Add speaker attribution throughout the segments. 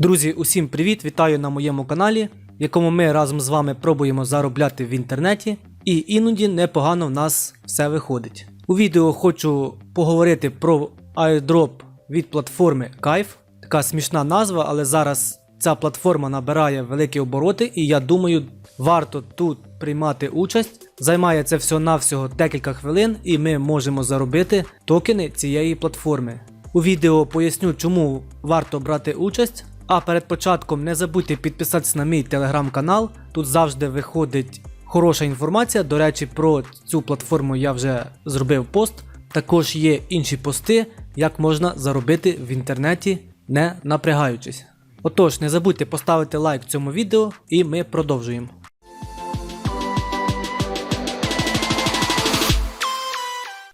Speaker 1: Друзі, усім привіт! Вітаю на моєму каналі, в якому ми разом з вами пробуємо заробляти в інтернеті, і іноді непогано в нас все виходить. У відео хочу поговорити про airdrop від платформи Kайф. Така смішна назва, але зараз ця платформа набирає великі обороти, і я думаю, варто тут приймати участь. Займає це всього-навсього декілька хвилин, і ми можемо заробити токени цієї платформи. У відео поясню, чому варто брати участь. А перед початком не забудьте підписатися на мій телеграм-канал. Тут завжди виходить хороша інформація. До речі, про цю платформу я вже зробив пост. Також є інші пости, як можна заробити в інтернеті, не напрягаючись. Отож, не забудьте поставити лайк цьому відео і ми продовжуємо.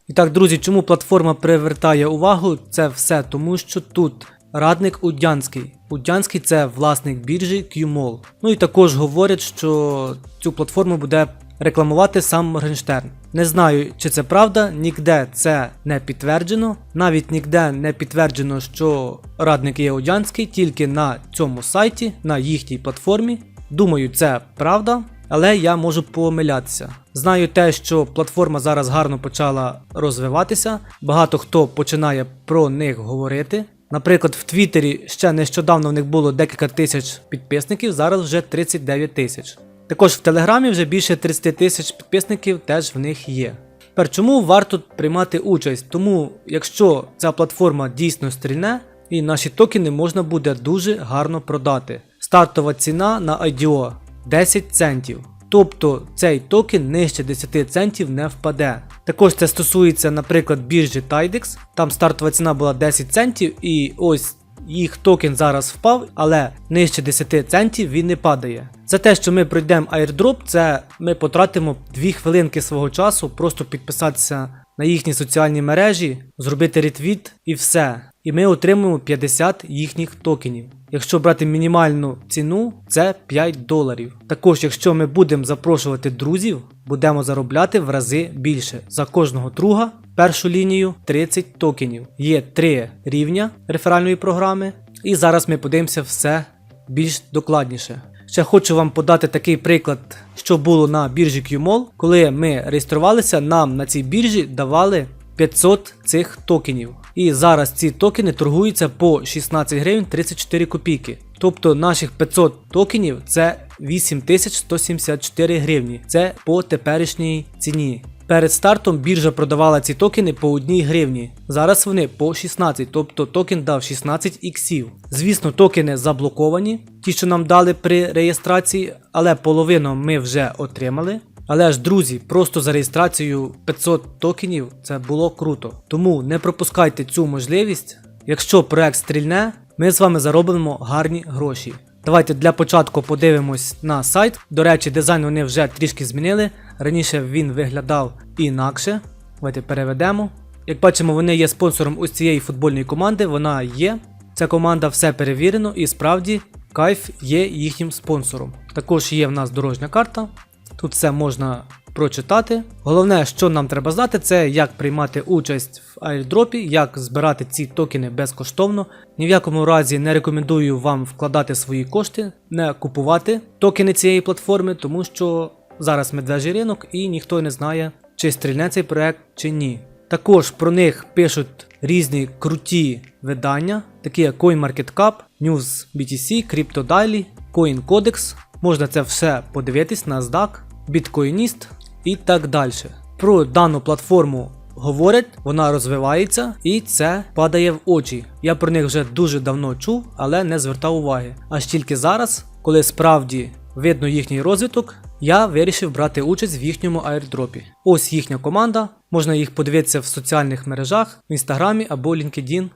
Speaker 1: І так, друзі, чому платформа привертає увагу? Це все тому, що тут радник Удянський. Удянський це власник біржі QMall. Ну і також говорять, що цю платформу буде рекламувати сам Моргенштерн. Не знаю, чи це правда, ніде це не підтверджено. Навіть ніде не підтверджено, що радник є Удянський, тільки на цьому сайті, на їхній платформі. Думаю, це правда. Але я можу помилятися. Знаю те, що платформа зараз гарно почала розвиватися. Багато хто починає про них говорити. Наприклад, в Твіттері ще нещодавно в них було декілька тисяч підписників, зараз вже 39 тисяч. Також в Телеграмі вже більше 30 тисяч підписників теж в них є. Тепер чому варто приймати участь? Тому, якщо ця платформа дійсно стрільне, і наші токени можна буде дуже гарно продати. Стартова ціна на IDO 10 центів. Тобто цей токен нижче 10 центів не впаде. Також це стосується, наприклад, біржі Tidex. Там стартова ціна була 10 центів, і ось їх токен зараз впав, але нижче 10 центів він не падає. За те, що ми пройдемо airdrop, це ми потратимо 2 хвилинки свого часу, просто підписатися на їхні соціальні мережі, зробити ретвіт і все. І ми отримуємо 50 їхніх токенів. Якщо брати мінімальну ціну, це 5 доларів. Також, якщо ми будемо запрошувати друзів, будемо заробляти в рази більше. За кожного друга першу лінію 30 токенів. Є 3 рівня реферальної програми, і зараз ми подивимося все більш докладніше. Ще хочу вам подати такий приклад, що було на біржі QMall. Коли ми реєструвалися, нам на цій біржі давали 500 цих токенів. І зараз ці токени торгуються по 16 гривень 34 копійки. Тобто наших 500 токенів це 8174 гривні. Це по теперішній ціні. Перед стартом біржа продавала ці токени по 1 гривні. Зараз вони по 16, тобто токен дав 16 іксів. Звісно, токени заблоковані, ті, що нам дали при реєстрації, але половину ми вже отримали. Але ж, друзі, просто за реєстрацію 500 токенів це було круто. Тому не пропускайте цю можливість. Якщо проект стрільне, ми з вами заробимо гарні гроші. Давайте для початку подивимось на сайт. До речі, дизайн вони вже трішки змінили. Раніше він виглядав інакше. Давайте переведемо. Як бачимо, вони є спонсором ось цієї футбольної команди. Вона є. Ця команда все перевірено і справді кайф є їхнім спонсором. Також є в нас дорожня карта. Тут все можна прочитати. Головне, що нам треба знати, це як приймати участь в airdropі, як збирати ці токени безкоштовно. Ні в якому разі не рекомендую вам вкладати свої кошти, не купувати токени цієї платформи, тому що зараз медвежий ринок і ніхто не знає, чи стрільне цей проект чи ні. Також про них пишуть різні круті видання, такі як CoinMarketCap, News BTC, CryptoDaily, CoinCodex. Можна це все подивитись на NASDAQ, Bitcoinist і так далі. Про дану платформу говорять, вона розвивається і це падає в очі. Я про них вже дуже давно чув, але не звертав уваги. Аж тільки зараз, коли справді видно їхній розвиток, я вирішив брати участь в їхньому airdropі. Ось їхня команда, можна їх подивитися в соціальних мережах, в інстаграмі або LinkedIn.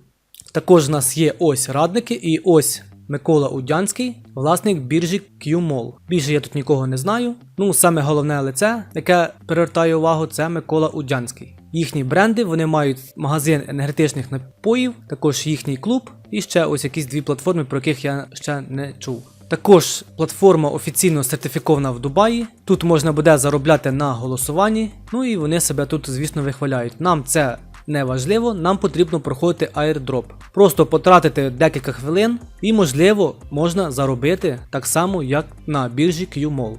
Speaker 1: Також в нас є ось радники і ось Микола Удянський, власник біржі QMall. Більше я тут нікого не знаю. Ну, саме головне лице, яке привертає увагу, це Микола Удянський. Їхні бренди вони мають магазин енергетичних напоїв, також їхній клуб і ще ось якісь дві платформи, про яких я ще не чув. Також платформа офіційно сертифікована в Дубаї. Тут можна буде заробляти на голосуванні. Ну і вони себе тут, звісно, вихваляють. Нам це неважливо, нам потрібно проходити аірдроп. Просто потратити декілька хвилин і, можливо, можна заробити так само, як на біржі QMall.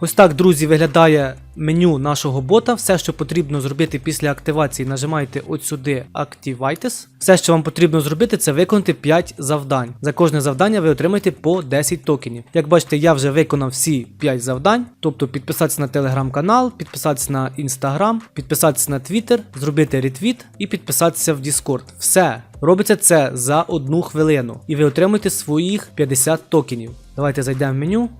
Speaker 1: Ось так, друзі, виглядає меню нашого бота. Все, що потрібно зробити після активації, нажимаєте от сюди Activites. Все, що вам потрібно зробити, це виконати 5 завдань. За кожне завдання ви отримаєте по 10 токенів. Як бачите, я вже виконав всі 5 завдань, тобто підписатися на телеграм-канал, підписатися на інстаграм, підписатися на твіттер, зробити ретвіт і підписатися в Discord. Все. Робиться це за одну хвилину, і ви отримаєте своїх 50 токенів. Давайте зайдемо в меню.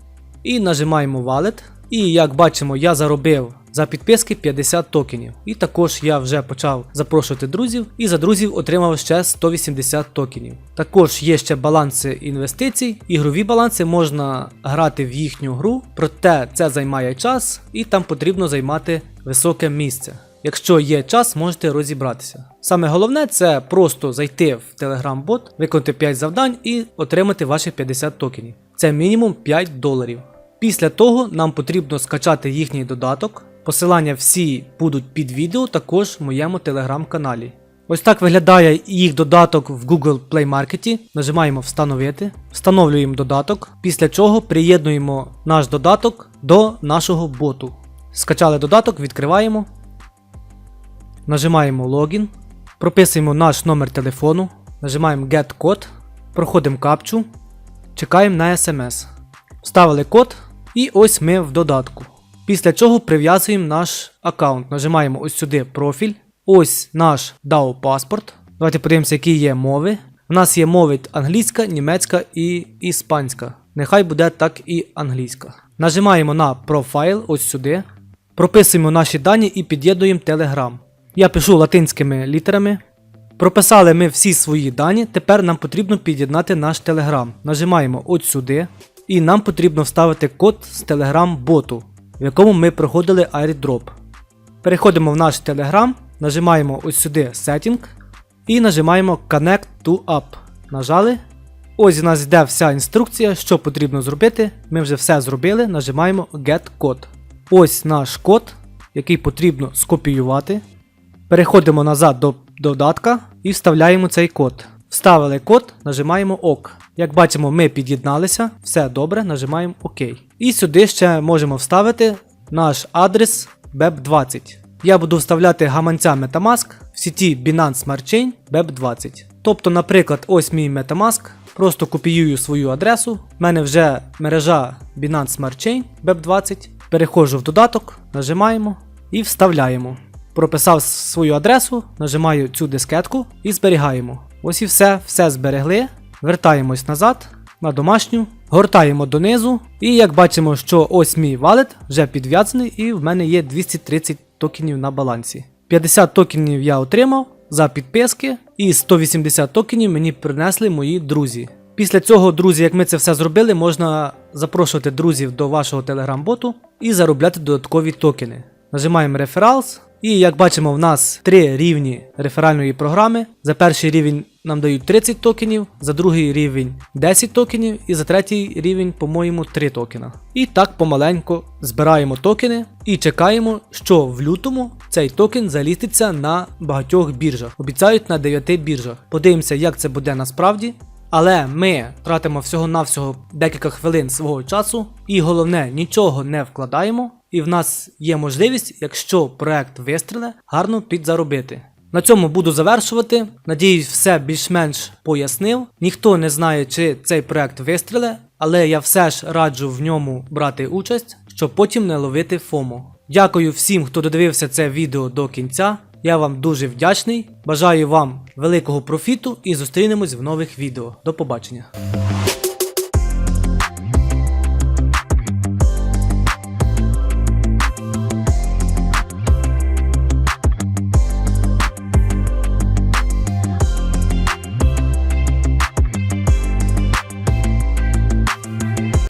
Speaker 1: І нажимаємо Wallet. І як бачимо, я заробив за підписки 50 токенів. І також я вже почав запрошувати друзів, і за друзів отримав ще 180 токенів. Також є ще баланси інвестицій. Ігрові баланси можна грати в їхню гру, проте це займає час і там потрібно займати високе місце. Якщо є час, можете розібратися. Саме головне це просто зайти в Telegram-бот, виконати 5 завдань і отримати ваші 50 токенів. Це мінімум 5 доларів. Після того нам потрібно скачати їхній додаток. Посилання всі будуть під відео, також в моєму телеграм-каналі. Ось так виглядає їх додаток в Google Play Market. Нажимаємо Встановити, встановлюємо додаток, після чого приєднуємо наш додаток до нашого боту. Скачали додаток, відкриваємо. Нажимаємо логін, прописуємо наш номер телефону, нажимаємо Get код, проходимо капчу, чекаємо на SMS. Вставили код, і ось ми в додатку. Після чого прив'язуємо наш аккаунт. Нажимаємо ось сюди профіль. Ось наш DAO паспорт. Давайте подивимося, які є мови. У нас є мови англійська, німецька і іспанська. Нехай буде так і англійська. Нажимаємо на профайл ось сюди. Прописуємо наші дані і під'єднуємо Telegram. Я пишу латинськими літерами. Прописали ми всі свої дані. Тепер нам потрібно під'єднати наш Telegram. Нажимаємо от сюди. І нам потрібно вставити код з Telegram боту, в якому ми проходили airdrop. Переходимо в наш Telegram, нажимаємо ось сюди Setting і нажимаємо Connect to App. Нажали. Ось у нас йде вся інструкція, що потрібно зробити. Ми вже все зробили, нажимаємо Get Code. Ось наш код, який потрібно скопіювати. Переходимо назад до додатка і вставляємо цей код. Вставили код, нажимаємо ОК. Як бачимо, ми під'єдналися, все добре, нажимаємо ОК. І сюди ще можемо вставити наш адрес BEP20. Я буду вставляти гаманця Metamask в сіті Binance Smart Chain BEP20. Тобто, наприклад, ось мій Metamask. Просто копіюю свою адресу. У мене вже мережа Binance Smart Chain BEP20. Переходжу в додаток, нажимаємо і вставляємо. Прописав свою адресу, нажимаю цю дискетку і зберігаємо. Ось і все, все зберегли. Вертаємось назад на домашню, гортаємо донизу. І як бачимо, що ось мій валет вже підв'язаний, і в мене є 230 токенів на балансі. 50 токенів я отримав за підписки, і 180 токенів мені принесли мої друзі. Після цього, друзі, як ми це все зробили, можна запрошувати друзів до вашого телеграм-боту і заробляти додаткові токени. Нажимаємо Referrals, і як бачимо, в нас три рівні реферальної програми. За перший рівень нам дають 30 токенів, за другий рівень 10 токенів, і за третій рівень, по-моєму, 3 токена. І так помаленько збираємо токени і чекаємо, що в лютому цей токен заліститься на багатьох біржах. Обіцяють на 9 біржах. Подивимося, як це буде насправді. Але ми тратимо всього-навсього декілька хвилин свого часу, і головне, нічого не вкладаємо, і в нас є можливість, якщо проект вистріле, гарно підзаробити. На цьому буду завершувати. Надіюсь, все більш-менш пояснив. Ніхто не знає, чи цей проект вистріле, але я все ж раджу в ньому брати участь, щоб потім не ловити ФОМО. Дякую всім, хто додивився це відео до кінця. Я вам дуже вдячний. Бажаю вам великого профіту і зустрінемось в нових відео. До побачення.